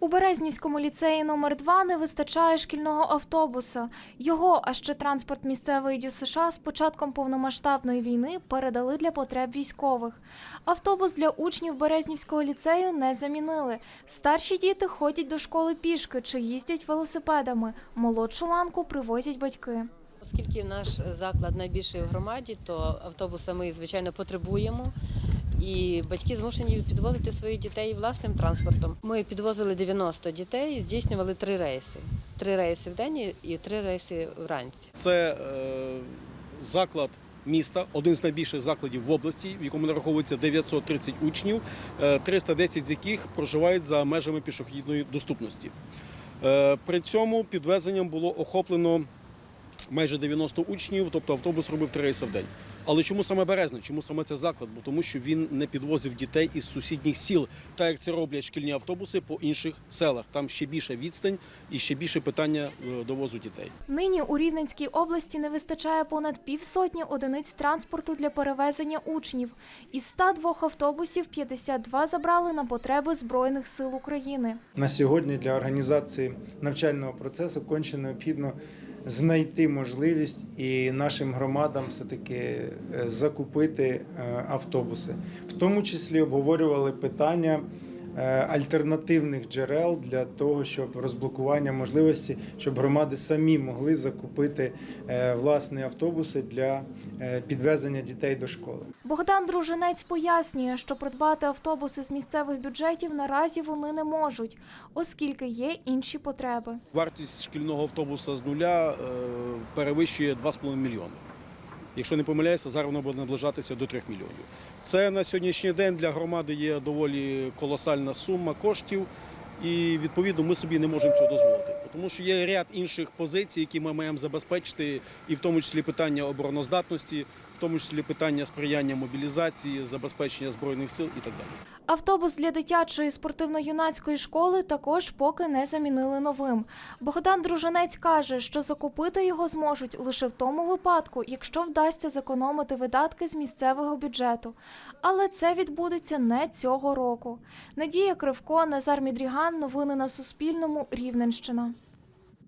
У Березнівському ліцеї номер 2 не вистачає шкільного автобуса. Його, а ще транспорт місцевої ДЮСШ з початком повномасштабної війни передали для потреб військових. Автобус для учнів Березнівського ліцею не замінили. Старші діти ходять до школи пішки чи їздять велосипедами. Молодшу ланку привозять батьки. Оскільки наш заклад найбільший в громаді, то автобуса ми звичайно потребуємо. І батьки змушені підвозити своїх дітей власним транспортом. Ми підвозили 90 дітей здійснювали три рейси: три рейси в день і три рейси вранці. Це е, заклад міста, один з найбільших закладів в області, в якому нараховується 930 учнів, е, 310 з яких проживають за межами пішохідної доступності. Е, При цьому підвезенням було охоплено майже 90 учнів, тобто автобус робив три рейси в день. Але чому саме Березне? Чому саме це заклад? Бо тому, що він не підвозив дітей із сусідніх сіл, так як це роблять шкільні автобуси по інших селах. Там ще більша відстань і ще більше питання е, довозу дітей. Нині у Рівненській області не вистачає понад півсотні одиниць транспорту для перевезення учнів. Із 102 автобусів 52 забрали на потреби Збройних сил України. На сьогодні для організації навчального процесу конче необхідно знайти можливість і нашим громадам все-таки е, закупити е, автобуси. В тому числі обговорювали питання альтернативних джерел для того, щоб розблокування можливості, щоб громади самі могли закупити е, власні автобуси для е, підвезення дітей до школи. Богдан Дружинець пояснює, що придбати автобуси з місцевих бюджетів наразі вони не можуть, оскільки є інші потреби. Вартість шкільного автобуса з нуля е, перевищує 2,5 мільйони. Якщо не помиляюся, зараз воно буде наближатися до 3 мільйонів. Це на сьогоднішній день для громади є доволі колосальна сума коштів, і відповідно ми собі не можемо цього дозволити. Тому що є ряд інших позицій, які ми маємо забезпечити, і в тому числі питання обороноздатності, тому числі питання сприяння мобілізації, забезпечення збройних сил і так далі. Автобус для дитячої спортивно-юнацької школи також поки не замінили новим. Богдан Дружинець каже, що закупити його зможуть лише в тому випадку, якщо вдасться зекономити видатки з місцевого бюджету. Але це відбудеться не цього року. Надія Кривко, Назар Мідріган. Новини на Суспільному. Рівненщина.